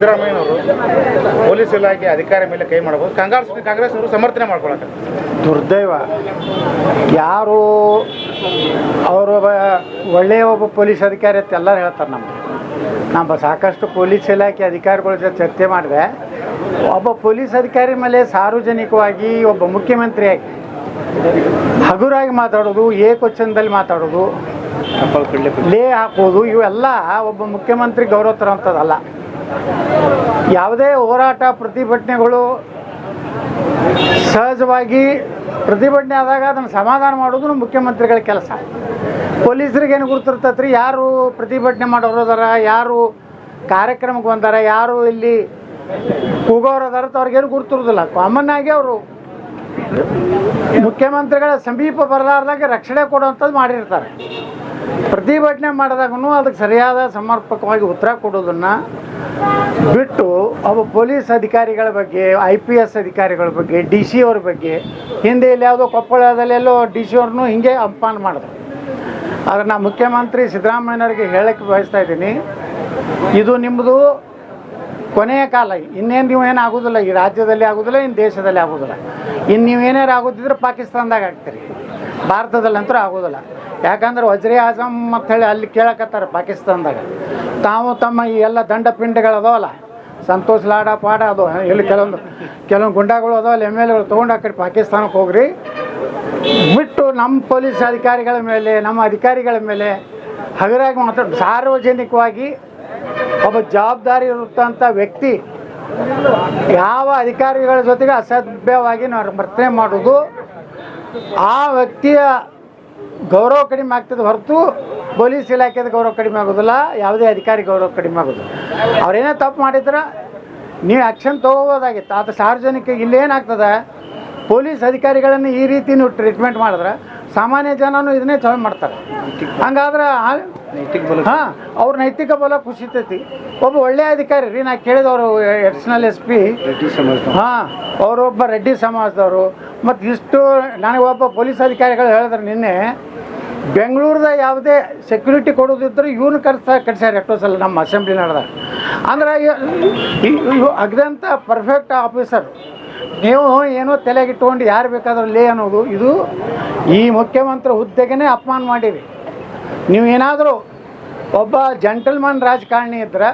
ಸಿದ್ದರಾಮಯ್ಯನವರು ಪೊಲೀಸ್ ಇಲಾಖೆ ಅಧಿಕಾರ ಮೇಲೆ ಕೈ ಮಾಡಬಹುದು. ಕಾಂಗ್ರೆಸ್ ಅವರು ಸಮರ್ಥನೆ ಮಾಡ್ಕೊಳಕ್ಕೆ ದುರ್ದೈವ. ಯಾರು ಅವರು ಒಬ್ಬ ಒಳ್ಳೆಯ ಒಬ್ಬ ಪೊಲೀಸ್ ಅಧಿಕಾರಿ ಅಂತ ಎಲ್ಲರೂ ಹೇಳ್ತಾರೆ ನಮ್ಗೆ. ನಮ್ಮ ಸಾಕಷ್ಟು ಪೊಲೀಸ್ ಇಲಾಖೆ ಅಧಿಕಾರಿಗಳ ಜೊತೆ ಚರ್ಚೆ ಮಾಡಿದೆ ಒಬ್ಬ ಪೊಲೀಸ್ ಅಧಿಕಾರಿ ಮೇಲೆ ಸಾರ್ವಜನಿಕವಾಗಿ ಒಬ್ಬ ಮುಖ್ಯಮಂತ್ರಿಯಾಗಿ ಹಗುರಾಗಿ ಮಾತಾಡೋದು ಏಕವಚನದಲ್ಲಿ ಮಾತಾಡೋದು ಲೇ ಹಾಕೋದು ಇವೆಲ್ಲ ಒಬ್ಬ ಮುಖ್ಯಮಂತ್ರಿ ಗೌರವ ತರೋಂಥದ್ದಲ್ಲ ಯಾವುದೇ ಹೋರಾಟ ಪ್ರತಿಭಟನೆಗಳು ಸಹಜವಾಗಿ ಪ್ರತಿಭಟನೆ ಆದಾಗ ಅದನ್ನು ಸಮಾಧಾನ ಮಾಡೋದು ಮುಖ್ಯಮಂತ್ರಿಗಳ ಕೆಲಸ. ಪೊಲೀಸರಿಗೆ ಏನು ಗುರುತಿರ್ತೈತ್ರಿ? ಯಾರು ಪ್ರತಿಭಟನೆ ಮಾಡೋರು ಅದಾರ? ಯಾರು ಕಾರ್ಯಕ್ರಮಕ್ಕೆ ಬಂದಾರ? ಯಾರು ಇಲ್ಲಿ ಕೂಗೋರು ಅದಾರ ಅವ್ರಿಗೇನು ಗುರುತಿರೋದಿಲ್ಲ. ಕಾಮನ್ ಆಗಿ ಅವರು ಮುಖ್ಯಮಂತ್ರಿಗಳ ಸಮೀಪ ಬರಲಾರ್ದಾಗ ರಕ್ಷಣೆ ಕೊಡುವಂಥದ್ದು ಮಾಡಿರ್ತಾರೆ. ಪ್ರತಿಭಟನೆ ಮಾಡಿದಾಗೂ ಅದಕ್ಕೆ ಸರಿಯಾದ ಸಮರ್ಪಕವಾಗಿ ಉತ್ತರ ಕೊಡೋದನ್ನು ಬಿಟ್ಟು ಅವು ಪೊಲೀಸ್ ಅಧಿಕಾರಿಗಳ ಬಗ್ಗೆ ಐ ಪಿ ಎಸ್ ಅಧಿಕಾರಿಗಳ ಬಗ್ಗೆ ಡಿ ಸಿ ಅವ್ರ ಬಗ್ಗೆ, ಹಿಂದೆ ಇಲ್ಲಿ ಯಾವುದೋ ಕೊಪ್ಪಳದಲ್ಲೆಲ್ಲೋ ಡಿ ಸಿ ಅವ್ರನ್ನೂ ಹಿಂಗೆ ಅಪಮಾನ ಮಾಡಿದ್ರು. ಆದರೆ ನಾ ಮುಖ್ಯಮಂತ್ರಿ ಸಿದ್ದರಾಮಯ್ಯನವರಿಗೆ ಹೇಳಕ್ಕೆ ಬಯಸ್ತಾ ಇದ್ದೀನಿ, ಇದು ನಿಮ್ಮದು ಕೊನೆಯ ಕಾಲ. ಇನ್ನೇನು ನೀವು ಏನು ಆಗೋದಿಲ್ಲ, ಈ ರಾಜ್ಯದಲ್ಲಿ ಆಗೋದಿಲ್ಲ ಇನ್ನು ದೇಶದಲ್ಲಿ ಆಗೋದಿಲ್ಲ. ಇನ್ನು ನೀವು ಏನಾರು ಆಗೋದಿದ್ರೆ ಪಾಕಿಸ್ತಾನದಾಗ ಆಗ್ತೀರಿ. ಭಾರತದಲ್ಲಂತೂ ಆಗೋದಿಲ್ಲ. ಯಾಕಂದ್ರೆ ವಜ್ರಿ ಆಜಮ್ ಹೇಳಿ ಅಲ್ಲಿ ಕೇಳಕತ್ತಾರೆ ಪಾಕಿಸ್ತಾನದಾಗ. ತಾವು ತಮ್ಮ ಈ ಎಲ್ಲ ದಂಡ ಪಿಂಡಗಳು ಅದಾವಲ್ಲ ಸಂತೋಷ್ ಲಾಡ ಪಾಡ ಅದು ಇಲ್ಲಿ ಕೆಲವೊಂದು ಕೆಲವೊಂದು ಗುಂಡಾಗಳು ಅದಾವಲ್ಲ, ಎಂ ಎಲ್ ಎಗಳು ತೊಗೊಂಡು ಆ ಕಡೆ ಪಾಕಿಸ್ತಾನಕ್ಕೆ ಹೋಗ್ರಿ. ಬಿಟ್ಟು ನಮ್ಮ ಪೊಲೀಸ್ ಅಧಿಕಾರಿಗಳ ಮೇಲೆ, ನಮ್ಮ ಅಧಿಕಾರಿಗಳ ಮೇಲೆ ಹಗರಾಗಿ ಮಾತಾಡ ಸಾರ್ವಜನಿಕವಾಗಿ ಒಬ್ಬ ಜವಾಬ್ದಾರಿ ಇರುತ್ತಂಥ ವ್ಯಕ್ತಿ ಯಾವ ಅಧಿಕಾರಿಗಳ ಜೊತೆಗೆ ಅಸಭ್ಯವಾಗಿ ನಾವು ವರ್ತನೆ ಮಾಡೋದು ಆ ವ್ಯಕ್ತಿಯ ಗೌರವ ಕಡಿಮೆ ಆಗ್ತದೆ ಹೊರತು ಪೊಲೀಸ್ ಇಲಾಖೆದ ಗೌರವ ಕಡಿಮೆ ಆಗೋದಿಲ್ಲ, ಯಾವುದೇ ಅಧಿಕಾರಿ ಗೌರವ ಕಡಿಮೆ ಆಗೋದಿಲ್ಲ. ಅವ್ರೇನೇ ತಪ್ಪು ಮಾಡಿದ್ರೆ ನೀವು ಆ್ಯಕ್ಷನ್ ತೊಗೋಬೋದಾಗಿತ್ತು. ಅದು ಸಾರ್ವಜನಿಕ ಇಲ್ಲೇನಾಗ್ತದೆ? ಪೊಲೀಸ್ ಅಧಿಕಾರಿಗಳನ್ನು ಈ ರೀತಿ ನೀವು ಟ್ರೀಟ್ಮೆಂಟ್ ಮಾಡಿದ್ರೆ ಸಾಮಾನ್ಯ ಜನನು ಇದನ್ನೇ ಚಲೋ ಮಾಡ್ತಾರೆ. ಹಂಗಾದ್ರೆ ಹಾಂ ಅವ್ರ ನೈತಿಕ ಬಲ ಕುಸಿತೈತಿ ಒಬ್ಬ ಒಳ್ಳೆಯ ಅಧಿಕಾರಿ ರೀ ನಾ ಕೇಳಿದವರು ಎಡಿಷನಲ್ ಎಸ್ ಪಿ. ಹಾಂ ಅವರೊಬ್ಬ ರೆಡ್ಡಿ ಸಮಾಜದವರು ಮತ್ತು ಇಷ್ಟು ನನಗೆ ಒಬ್ಬ ಪೊಲೀಸ್ ಅಧಿಕಾರಿಗಳು ಹೇಳಿದ್ರು ನಿನ್ನೆ ಬೆಂಗಳೂರದ ಯಾವುದೇ ಸೆಕ್ಯೂರಿಟಿ ಕೊಡೋದಿದ್ರೆ ಇವ್ರನ್ನ ಕರ್ಸ ಕಟ್ಸ್ಯಾರ ಎಷ್ಟೋ ಸಲ ನಮ್ಮ ಅಸೆಂಬ್ಲಿ ನಡೆದ ಅಂದ್ರೆ ಅಗ್ದಂತ ಪರ್ಫೆಕ್ಟ್ ಆಫೀಸರ್ ನೀವು ಏನೋ ತಲೆಗಿಟ್ಕೊಂಡು ಯಾರು ಬೇಕಾದ್ರೂ ಲೇ ಅನ್ನೋದು, ಇದು ಈ ಮುಖ್ಯಮಂತ್ರಿ ಹುದ್ದೆಗೆ ಅಪಮಾನ ಮಾಡಿರಿ. ನೀವು ಏನಾದರೂ ಒಬ್ಬ ಜಂಟಲ್ಮನ್ ರಾಜಕಾರಣಿ ಇದ್ರೆ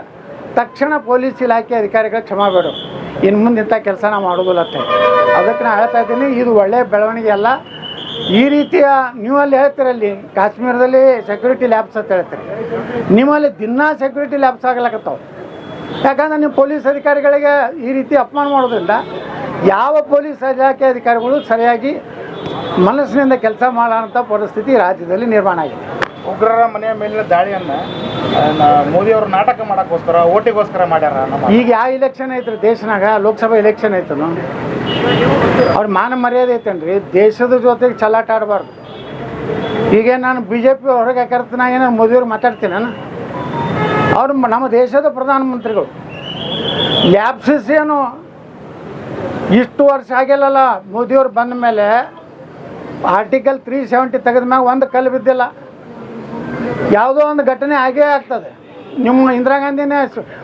ತಕ್ಷಣ ಪೊಲೀಸ್ ಇಲಾಖೆ ಅಧಿಕಾರಿಗಳು ಕ್ಷಮಾ ಬೇಡ. ಇನ್ನು ಮುಂದೆ ಇಂಥ ಕೆಲಸ ನಾವು ಮಾಡೋದಿಲ್ಲ ಅಂತ ಅದಕ್ಕೆ ನಾನು ಹೇಳ್ತಾ ಇದ್ದೀನಿ, ಇದು ಒಳ್ಳೆಯ ಬೆಳವಣಿಗೆ ಅಲ್ಲ. ಈ ರೀತಿಯ ನೀವು ಅಲ್ಲಿ ಹೇಳ್ತೀರಲ್ಲಿ, ಕಾಶ್ಮೀರದಲ್ಲಿ ಸೆಕ್ಯೂರಿಟಿ ಲ್ಯಾಬ್ಸ್ ಅಂತ ಹೇಳ್ತೀರಿ. ನಿಮ್ಮಲ್ಲಿ ದಿನಾ ಸೆಕ್ಯೂರಿಟಿ ಲ್ಯಾಬ್ಸ್ ಆಗ್ಲಕತ್ತಾವ. ಯಾಕಂದ್ರೆ ನೀವು ಪೊಲೀಸ್ ಅಧಿಕಾರಿಗಳಿಗೆ ಈ ರೀತಿ ಅಪಮಾನ ಮಾಡೋದ್ರಿಂದ ಯಾವ ಪೊಲೀಸ್ ಇಲಾಖೆ ಅಧಿಕಾರಿಗಳು ಸರಿಯಾಗಿ ಮನಸ್ಸಿನಿಂದ ಕೆಲಸ ಮಾಡೋಂಥ ಪರಿಸ್ಥಿತಿ ರಾಜ್ಯದಲ್ಲಿ ನಿರ್ಮಾಣ ಆಗಿದೆ. ಉಗ್ರರ ಮನೆಯ ಮೇಲಿನ ದಾಳಿಯನ್ನ ಮೋದಿಯವರು ನಾಟಕ ಮಾಡೋಕ್ಕೋಸ್ಕರ ಓಟಿಗೋಸ್ಕರ ಮಾಡ್ಯಾರ ಈಗ ಯಾವ ಇಲೆಕ್ಷನ್ ಐತ್ರಿ? ದೇಶನಾಗ ಲೋಕಸಭಾ ಇಲೆಕ್ಷನ್ ಐತನು? ಅವ್ರ ಮಾನ ಮರ್ಯಾದೆ ಐತೇನ್ರಿ? ದೇಶದ ಜೊತೆಗೆ ಚಲಾಟ ಆಡಬಾರ್ದು. ಈಗ ನಾನು ಬಿ ಜೆ ಪಿ ಹೊರಗೆ ಹಾಕಿರ್ತ ನಾ ಏನೋ ಮೋದಿಯವ್ರು ಮಾತಾಡ್ತೀನಿ? ನಾನು ಅವ್ರು ನಮ್ಮ ದೇಶದ ಪ್ರಧಾನಮಂತ್ರಿಗಳು. ಲ್ಯಾಬ್ಸಿಸ್ ಏನು ಇಷ್ಟು ವರ್ಷ ಆಗಿಲ್ಲಲ್ಲ, ಮೋದಿಯವ್ರು ಬಂದ ಮೇಲೆ ಆರ್ಟಿಕಲ್ ತ್ರೀ ಸೆವೆಂಟಿ ತೆಗೆದ ಮ್ಯಾಗ ಒಂದು ಕಲ್ಲು ಬಿದ್ದಿಲ್ಲ. ಯಾವುದೋ ಒಂದು ಘಟನೆ ಆಗೇ ಆಗ್ತದೆ. ನಿಮ್ಮ ಇಂದಿರಾ ಗಾಂಧಿನೇ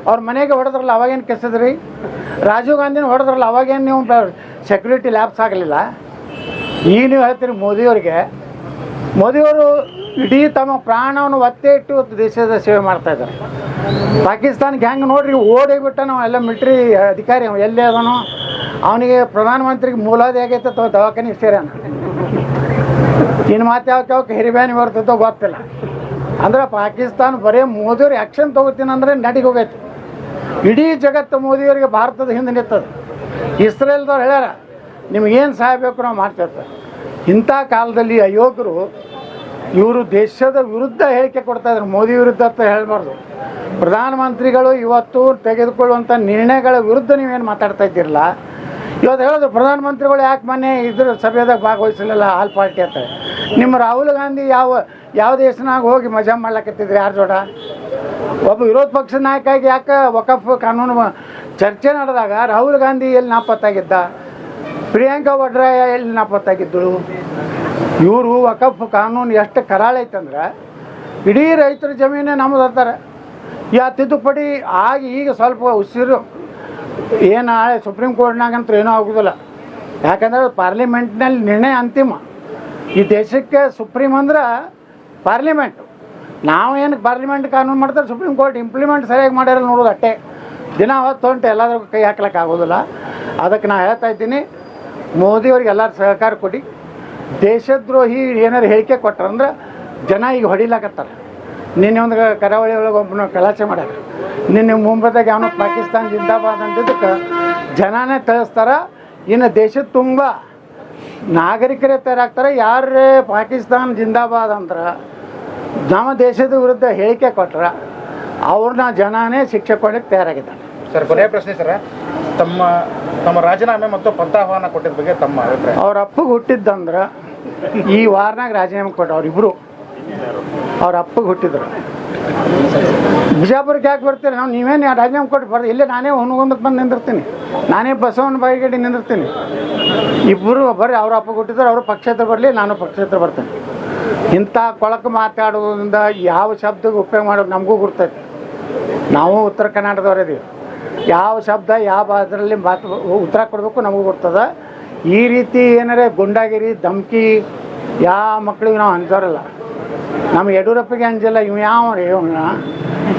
ಅವ್ರ ಮನೆಗೆ ಹೊಡೆದ್ರಲ್ಲ, ಅವಾಗೇನು ಕೆಸದ್ರಿ? ರಾಜೀವ್ ಗಾಂಧಿನ ಹೊಡೆದ್ರಲ್ಲ, ಅವಾಗೇನು ನೀವು ಸೆಕ್ಯೂರಿಟಿ ಲ್ಯಾಬ್ಸ್ ಆಗಲಿಲ್ಲ? ಈಗ ನೀವು ಹೇಳ್ತೀರಿ ಮೋದಿಯವ್ರಿಗೆ, ಮೋದಿಯವರು ಇಡೀ ತಮ್ಮ ಪ್ರಾಣವನ್ನು ಒತ್ತೆ ಇಟ್ಟು ದೇಶದ ಸೇವೆ ಮಾಡ್ತಾ ಇದ್ದಾರೆ. ಪಾಕಿಸ್ತಾನಕ್ಕೆ ಹೆಂಗೆ ನೋಡ್ರಿ ಓಡಿಬಿಟ್ಟ ನಾವು ಎಲ್ಲ ಮಿಲ್ಟ್ರಿ ಅಧಿಕಾರಿ, ಎಲ್ಲಿ ಅದನೋ? ಅವನಿಗೆ ಪ್ರಧಾನಮಂತ್ರಿಗೆ ಮೂಲಾದಿ ಆಗೈತೆ ಅಥವಾ ದವಾಖಾನೆ ಸೇರ್ಯಾನ? ಇನ್ನು ಮಾತು ಯಾವಕ್ಕೆ ಯಾಕೆ ಹಿರಿಬ್ಯಾನಿ ಬರ್ತೈತೋ ಗೊತ್ತಿಲ್ಲ. ಅಂದ್ರೆ ಪಾಕಿಸ್ತಾನ ಬರೀ ಮೋದಿಯವ್ರು ಆ್ಯಕ್ಷನ್ ತೊಗೋತೀನಂದ್ರೆ ನಡಿಗೆ ಹೋಗೈತೆ. ಇಡೀ ಜಗತ್ತು ಮೋದಿಯವರಿಗೆ ಭಾರತದ ಹಿಂದೆ ನಿಂತದ. ಇಸ್ರೇಲ್ದವ್ರು ಹೇಳ್ಯಾರ, ನಿಮಗೇನು ಸಹಾಯ ಬೇಕು ನಾವು ಮಾಡ್ತಿರ್ತಾರೆ ಇಂಥ ಕಾಲದಲ್ಲಿ ಅಯೋಗ್ಯರು ಇವರು ದೇಶದ ವಿರುದ್ಧ ಹೇಳಿಕೆ ಕೊಡ್ತಾ ಇದ್ದಾರೆ ಮೋದಿ ವಿರುದ್ಧ ಅಂತ ಹೇಳಬಾರ್ದು. ಪ್ರಧಾನಮಂತ್ರಿಗಳು ಇವತ್ತು ತೆಗೆದುಕೊಳ್ಳುವಂಥ ನಿರ್ಣಯಗಳ ವಿರುದ್ಧ ನೀವೇನು ಮಾತಾಡ್ತಾ ಇದ್ದೀರಲ್ಲ? ಇವತ್ತು ಹೇಳೋದು ಪ್ರಧಾನಮಂತ್ರಿಗಳು ಯಾಕೆ ಮೊನ್ನೆ ಇದ್ರ ಸಭೆದಾಗ ಭಾಗವಹಿಸಲಿಲ್ಲ ಆಲ್ ಪಾರ್ಟಿ ಅಂತ. ನಿಮ್ಮ ರಾಹುಲ್ ಗಾಂಧಿ ಯಾವ ಯಾವ ದೇಶನಾಗ ಹೋಗಿ ಮಜಾ ಮಾಡ್ಲಕತ್ತಿದ್ರು ಯಾರು ಜೋಡ? ಒಬ್ಬ ವಿರೋಧ ಪಕ್ಷದ ನಾಯಕಾಗಿ ಯಾಕೆ ವಕಫ್ ಕಾನೂನು ಚರ್ಚೆ ನಡೆದಾಗ ರಾಹುಲ್ ಗಾಂಧಿ ಎಲ್ಲಿ ನಾಪತ್ತಾಗಿದ್ದ? ಪ್ರಿಯಾಂಕಾ ವಡ್ರಾಯ ಎಲ್ಲಿ ನಾಪತ್ತಾಗಿದ್ದಳು? ಇವರು ವಕಫ್ ಕಾನೂನು ಎಷ್ಟು ಕರಾಳ ಐತಂದ್ರೆ ಇಡೀ ರೈತರ ಜಮೀನೇ ನಮ್ಮದು ಅಂತಾರೆ. ಯಾ ತಿದ್ದುಪಡಿ ಆಗಿ ಈಗ ಸ್ವಲ್ಪ ಉಸಿರು, ಏನು ಸುಪ್ರೀಂ ಕೋರ್ಟ್ನಾಗಂತೂ ಏನೂ ಆಗೋದಿಲ್ಲ. ಯಾಕಂದ್ರೆ ಪಾರ್ಲಿಮೆಂಟ್ನಲ್ಲಿ ನಿರ್ಣಯ ಅಂತಿಮ. ಈ ದೇಶಕ್ಕೆ ಸುಪ್ರೀಂ ಅಂದ್ರೆ ಪಾರ್ಲಿಮೆಂಟ್. ನಾವು ಏನು ಪಾರ್ಲಿಮೆಂಟ್ ಕಾನೂನು ಮಾಡ್ತಾರೆ, ಸುಪ್ರೀಂ ಕೋರ್ಟ್ ಇಂಪ್ಲಿಮೆಂಟ್ ಸರಿಯಾಗಿ ಮಾಡ್ಯಾರ ನೋಡೋದು ಅಟ್ಟೆ. ದಿನ ಹೊತ್ತು ಹೊಂಟು ಎಲ್ಲಾದ್ರೂ ಕೈ ಹಾಕ್ಲಿಕ್ಕೆ ಆಗೋದಿಲ್ಲ ಅದಕ್ಕೆ ನಾನು ಹೇಳ್ತಾ ಇದ್ದೀನಿ, ಮೋದಿಯವ್ರಿಗೆ ಎಲ್ಲರೂ ಸಹಕಾರ ಕೊಡಿ. ದೇಶದ್ರೋಹಿ ಏನಾರು ಹೇಳಿಕೆ ಕೊಟ್ರಂದ್ರೆ ಜನ ಈಗ ಹೊಡಿಲಾಕತ್ತಾರೆ. ನಿನ್ನೆ ಒಂದು ಕರಾವಳಿ ಒಳಗೆ ಒಬ್ಬನ ಕಲಾಚೆ ಮಾಡ್ಯಾರ. ನಿನ್ನೆ ಮುಂಬೈದಾಗ ಯಾವನೋ ಪಾಕಿಸ್ತಾನ ಜಿಂದಾಬಾದ್ ಅಂದಿದ್ದಕ್ಕೆ ಜನನೇ ತಿಳಿಸ್ತಾರ, ಇನ್ನು ದೇಶದ ತುಂಬ ನಾಗರಿಕರೇ ತಯಾರಾಗ್ತಾರೆ ಯಾರೇ ಪಾಕಿಸ್ತಾನ ಜಿಂದಾಬಾದ್ ಅಂದ್ರೆ ನಮ್ಮ ದೇಶದ ವಿರುದ್ಧ ಹೇಳಿಕೆ ಕೊಟ್ರ ಅವ್ರನ್ನ ಜನನೇ ಶಿಕ್ಷೆ ಕೊಡಕ್ಕೆ ತಯಾರಾಗಿದ್ದಾರೆ. ಸರ್, ಕೊನೆಯ ಪ್ರಶ್ನೆ ಸರ್, ತಮ್ಮ ತಮ್ಮ ರಾಜೀನಾಮೆ ಮತ್ತು ಪಂಥಾಹ್ವಾನ ಕೊಟ್ಟಿದ್ದ ಬಗ್ಗೆ ತಮ್ಮ ಅಭಿಪ್ರಾಯ. ಅವ್ರ ಅಪ್ಪಗೆ ಹುಟ್ಟಿದ್ದಂದ್ರೆ ಈ ವಾರನಾಗ ರಾಜೀನಾಮೆ ಕೊಟ್ಟು ಅವ್ರಿಬ್ರು ಅವ್ರ ಅಪ್ಪಗೆ ಹುಟ್ಟಿದ್ರು. ಬಿಜಾಪುರಕ್ಕೆ ಯಾಕೆ ಬರ್ತೀರಿ? ನಾವು ನೀವೇನು ರಾಜೀನಾಮೆ ಕೊಟ್ಟು ಬರ್ದು ಇಲ್ಲೇ ನಾನೇ ಹುನಗೊಂದಕ್ಕೆ ಬಂದು ನಿಂದಿರ್ತೀನಿ. ನಾನೇ ಬಸವನ ಬಾಯಿಗಡಿ ನಿಂದಿರ್ತೀನಿ. ಇಬ್ಬರು ಬರ್ರಿ ಅವ್ರ ಅಪ್ಪ ಹುಟ್ಟಿದ್ರು, ಅವರು ಪಕ್ಷೇತ್ರ ಬರಲಿ, ನಾನು ಪಕ್ಷೇತ್ರ ಬರ್ತೇನೆ. ಇಂಥ ಕೊಳಕು ಮಾತಾಡೋದ್ರಿಂದ ಯಾವ ಶಬ್ದಕ್ಕೆ ಉಪಯೋಗ ಮಾಡೋದು ನಮಗೂ ಗುರ್ತೈತೆ. ನಾವು ಉತ್ತರ ಕರ್ನಾಟಕದವರಿದ್ದೀವಿ ಯಾವ ಶಬ್ದ, ಯಾವ ಅದರಲ್ಲಿ ಮಾತು ಉತ್ತರ ಕೊಡಬೇಕು ನಮಗೂ ಗೊತ್ತದ. ಈ ರೀತಿ ಏನಾರೆ ಗುಂಡಾಗಿರಿ, ಧಮ್ಕಿ ಯಾವ ಮಕ್ಳಿಗೆ ನಾವು ಅಂಜೋರಲ್ಲ. ನಮ್ಮ ಯಡಿಯೂರಪ್ಪಗೆ ಅಂಜಿಲ್ಲ ಇವ್ ಯಾವ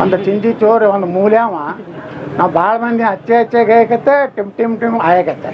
ಒಂದು ಚಿಂದಿ ಚೋರ್, ಒಂದು ಮೂಲ್ಯಾವ. ನಾವು ಭಾಳ ಮಂದಿ ಹಚ್ಚೆ ಹಚ್ಚೆ ಗಾಯಕತ್ತೆ ಟಿಮ್ ಟಿಮ್ ಟಿಮ್ ಆಯಕತ್ತೆ